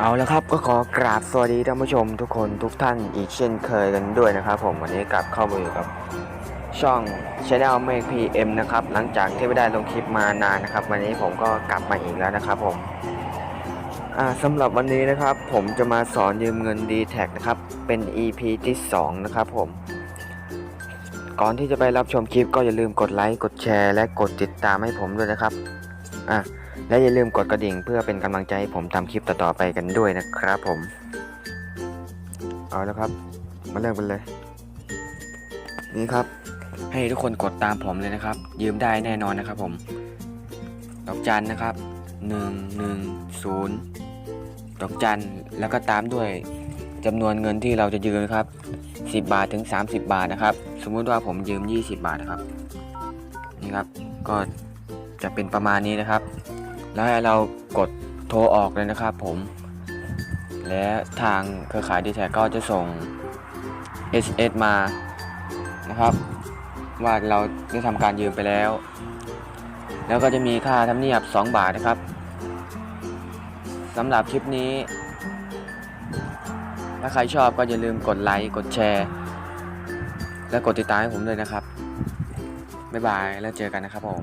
เอาละครับก็ขอกราบสวัสดีท่านผู้ชมทุกคนทุกท่านอีกเช่นเคยกันด้วยนะครับผมวันนี้กลับเข้ามาอยู่กับช่อง Channel m a k PM นะครับหลังจากที่ไม่ได้ลงคลิปมานานนะครับ วันนี้ผมก็กลับมาอีกแล้วนะครับผมสำหรับวันนี้นะครับ ผมจะมาสอนยืมเงิน d t แทนะครับ เป็น EP ที่ 2 นะครับผม ก่อนที่จะไปรับชมคลิปก็อย่าลืมกดไลค์กดแชร์ และกดติดตามให้ผมด้วยนะครับอะ และอย่าลืมกดกระดิ่งเพื่อเป็นกำลังใจให้ผมทำคลิปต่อๆไปกันด้วยนะครับผม เอาแล้วครับ มาเริ่มกันเลย นี่ครับ ให้ทุกคนกดตามผมเลยนะครับ ยืมได้แน่นอนนะครับผม ดอกจันนะครับ 1 1 0 ดอกจันแล้วก็ตามด้วยจำนวนเงินที่เราจะยืมนะครับ 10 บาทถึง 30 บาทนะครับ สมมุติว่าผมยืม 20 บาทนะครับ นี่ครับ ก็จะเป็นประมาณนี้นะครับ แล้วให้เรากดโทรออกเลยนะครับผม และทางเครือข่ายดีแท็ก็จะส่ง SS มานะครับ ว่าเราได้ทำการยืมไปแล้ว แล้วก็จะมีค่าธรรมเนียบ 2 บาทนะครับสำหรับคลิปนี้ ถ้าใครชอบก็อย่าลืมกดไลค์กดแชร์ และกดติดตามให้ผมด้วยนะครับ บ๊ายบายแล้วเจอกันนะครับผม